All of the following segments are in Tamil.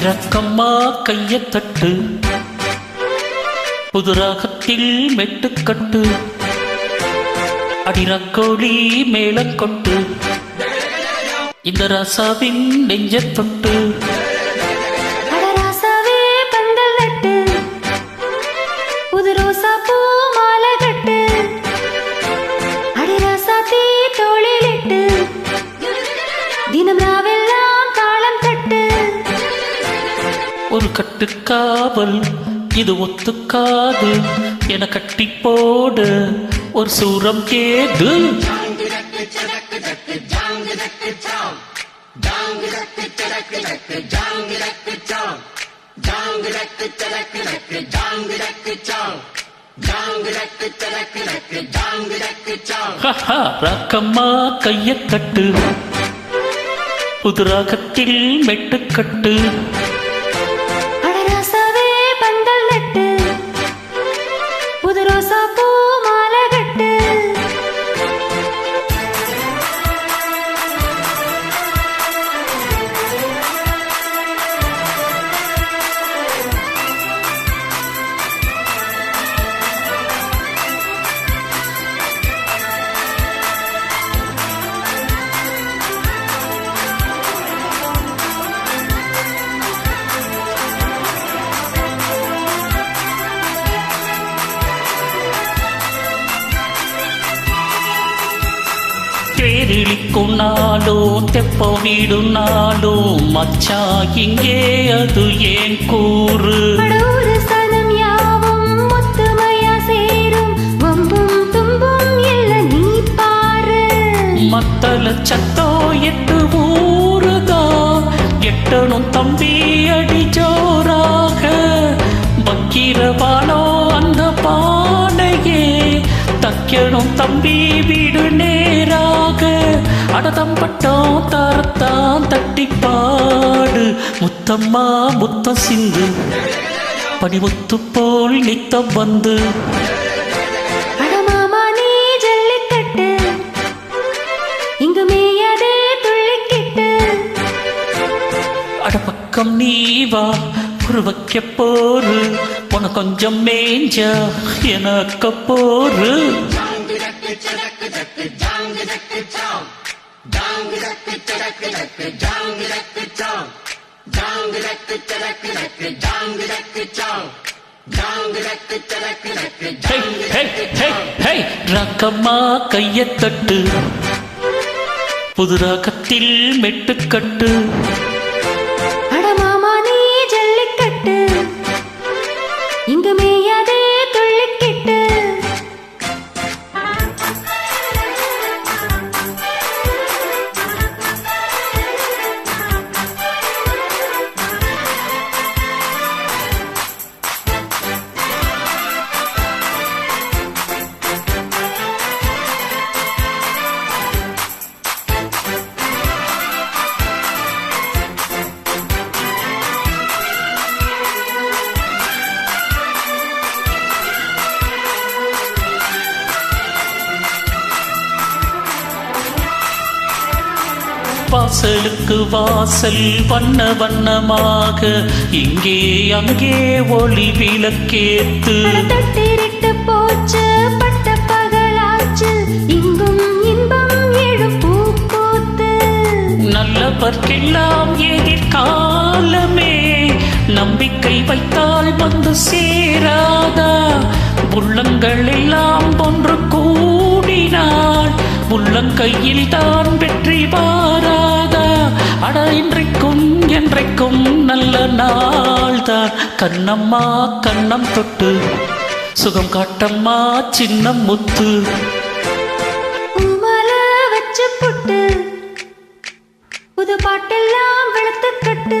இறக்கம்மா கைய தட்டு. புதுராகத்தில் மெட்டுக்கட்டு. அடிரக்கோழி மேலக்கொட்டு. இந்த ராசாவின் நெஞ்ச ஒரு கட்டுக்காவல் இது ஒத்துக்காது. என கட்டி போடு ஒரு சூரம் கேது. ஹஹா, ராக்கம்மா கைய தட்டு புது ராகத்தில் மெட்டுக்கட்டு தேரிழிக்கும் நாளும் தெப்ப வீடும் நாளும் மச்சா இங்கே அது ஏன் கூறு? படூரு சனம் தக்கணும் தம்பி வீடு நேராக அடதம்பட்டோம் தரத்தான் தட்டி பாடு முத்தம்மா முத்தம் சிந்து. பனிமுத்து போல் நித்தம் வந்து. அடமாமா நீ ஜல்லிக்கட்டு. இங்கு மேயதே துள்ளிக்கிட்டு. அட பக்கம் நீ வா ஒரு வைக்க போரு உன கொஞ்சம் மேஞ்ச எனக்கு போரு. ஹே, ஹே, ஹே, ஹே, ராக்கம்மா கைய தட்டு. புது ராகத்தில் மெட்டுக்கட்டு. வாசலுக்கு வாசல் வண்ண வண்ணமாக இங்கே அங்கே ஒளி விளக்கேத்து போச்சு பட்ட பகலாச்சு. இங்கும் இன்பம் எழும் பூ பூத்து நல்லவர்க்கெல்லாம் எதிர்காலமே நம்பிக்கை வைத்தால் வந்து சேராதா. உள்ளங்கள் எல்லாம் ஒன்று கூடினால். உள்ளங்கையில் தான் வெற்றி வாராதா அட இன்றைக்கும் என்றைக்கும் நல்ல நாள் தான் கண்ணம்மா கண்ணம் தொட்டு. சுகம் காட்டம்மா சின்னம் முத்து. வச்சு புட்டு. புது பாட்டெல்லாம் வெளுத்து கட்டு.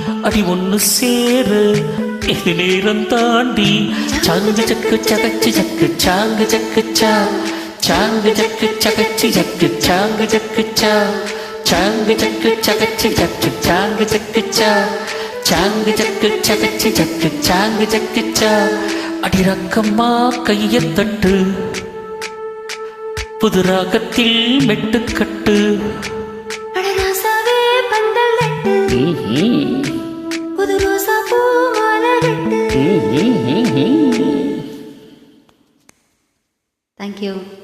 அடி ஒண்ணு சேரு. இது நேரம் தாண்டி? சாங்கு சக்கு சகச்சு சக்கு சாங்கு சக்கு சா. சாங்கு சக்கு சகச்சு சக்கு சாங்கு சக்கு சா. சாங்கு சக்கு சகச்சு சக்கு சாங்கு சக்கு சா. சாங்கு சக்கு சகச்சு சக்கு சாங்கு சக்கு சா. அடி ரக்கம்மா கையத் தட்டு. புது ராகத்தில் மெட்டுக்கட்டு. அடராசாவே கட்டு தேங்க்யூ